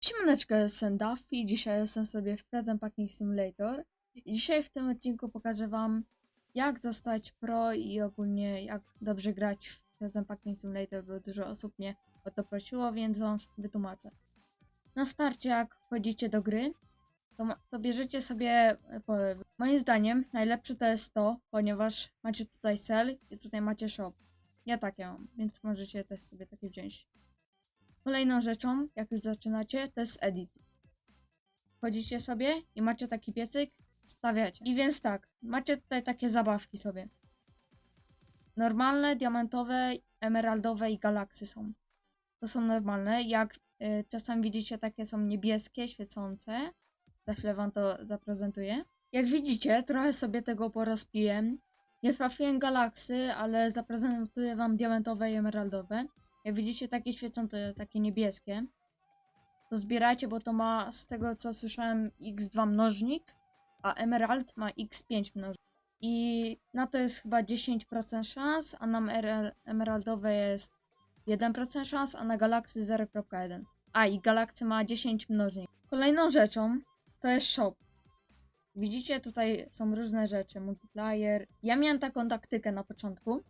Siemaneczko, jestem Duffy, dzisiaj jestem sobie w Present Packing Simulator i dzisiaj w tym odcinku pokażę wam jak zostać pro i ogólnie jak dobrze grać w Present Packing Simulator, bo dużo osób mnie o to prosiło, więc wam wytłumaczę. Na starcie jak wchodzicie do gry, to, to bierzecie sobie e, polewy. Moim zdaniem najlepsze to jest to, ponieważ macie tutaj sell i tutaj macie shop. Ja takie mam, więc możecie też sobie takie wziąć. Kolejną rzeczą, jak już zaczynacie, to jest edit. Wchodzicie sobie i macie taki piecyk, stawiacie. I więc tak, macie tutaj takie zabawki sobie. Normalne, diamentowe, emeraldowe i galaksy są. To są normalne. Jak y, widzicie, takie są niebieskie, świecące. Za chwilę wam to zaprezentuję. Jak widzicie, trochę sobie tego porozpiłem. Nie trafiłem galaksy, ale zaprezentuję wam diamentowe i emeraldowe. Jak widzicie takie świecące, takie niebieskie, to zbierajcie, bo to ma z tego co słyszałem x2 mnożnik, a emerald ma x5 mnożnik. I na to jest chyba 10% szans, a na emer- emeraldowe jest 1% szans, a na galaksy 0.1. A i galaksy ma 10 mnożnik. Kolejną rzeczą to jest shop. Widzicie, tutaj są różne rzeczy, multiplayer. Ja miałem taką taktykę na początku,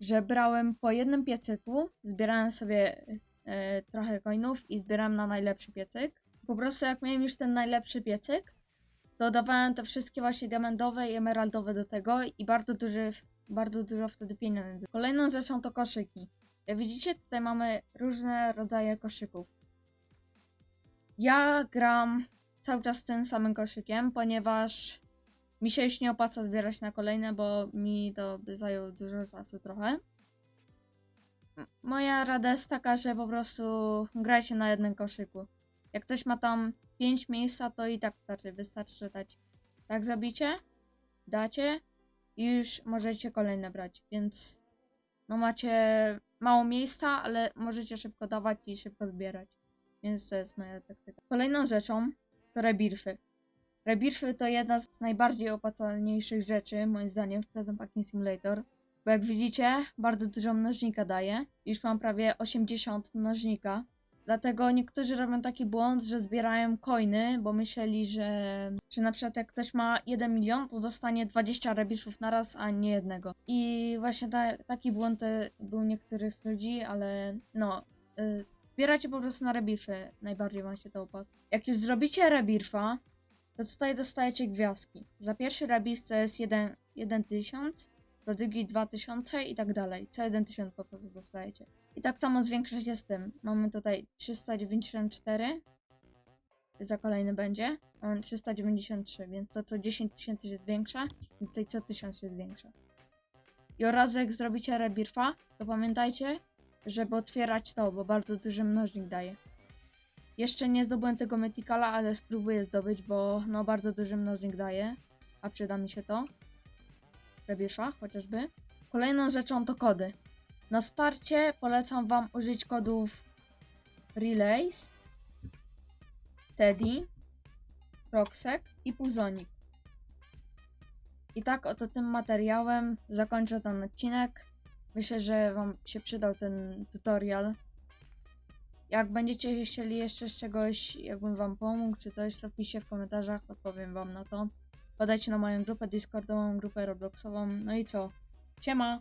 że brałem po jednym piecyku, zbierałem sobie e, trochę coinów i zbierałem na najlepszy piecyk. Po prostu jak miałem już ten najlepszy piecyk, to dawałem te wszystkie właśnie diamentowe i emeraldowe do tego i bardzo duży, bardzo dużo wtedy pieniędzy. Kolejną rzeczą to koszyki. Jak widzicie, tutaj mamy różne rodzaje koszyków. Ja gram cały czas tym samym koszykiem, ponieważ mi się już nie opłaca zbierać na kolejne, bo mi to by zajęło dużo czasu trochę. Moja rada jest taka, że po prostu grajcie na jednym koszyku. Jak ktoś ma tam 5 miejsca, to i tak wystarczy, wystarczy dać. Tak zrobicie, dacie i już możecie kolejne brać, więc no macie mało miejsca, ale możecie szybko dawać i szybko zbierać. Więc to jest moja taktyka. Kolejną rzeczą to rebirfy. Rebirfy to jedna z najbardziej opłacalniejszych rzeczy, moim zdaniem, w Present Packing Simulator. Bo jak widzicie, bardzo dużo mnożnika daje. Już mam prawie 80 mnożnika. Dlatego niektórzy robią taki błąd, że zbierają coiny, bo myśleli, że, że na przykład jak ktoś ma 1 milion, to dostanie 20 rebirfów na raz, a nie jednego. I właśnie ta, taki błąd e, był niektórych ludzi, ale no, y, zbieracie po prostu na rebirfy, najbardziej wam się to opłaca. Jak już zrobicie rebirfa, to tutaj dostajecie gwiazdki. Za pierwszy to jest 1, 1000, za drugi 2000 i tak dalej. Co 1000 po prostu dostajecie. I tak samo zwiększycie z tym. Mamy tutaj 394. Za kolejny będzie. Mamy 393, więc to co 10 tysięcy się zwiększa, więc tutaj co 1000 się zwiększa. I oraz jak zrobicie rebirfa, to pamiętajcie, żeby otwierać to, bo bardzo duży mnożnik daje. Jeszcze nie zdobyłem tego Mythicala, ale spróbuję zdobyć, bo no bardzo duży mnożnik daje, a przyda mi się to. Rebirfach chociażby. Kolejną rzeczą to kody. Na starcie polecam Wam użyć kodów Relays, Teddy, Roxek i Puzonik. I tak oto tym materiałem zakończę ten odcinek. Myślę, że Wam się przydał ten tutorial. Jak będziecie chcieli jeszcze z czegoś, jakbym Wam pomógł, czy coś, to piszcie w komentarzach, odpowiem Wam na to. Podajcie na moją grupę Discordową, grupę Robloxową. No i co? Siema!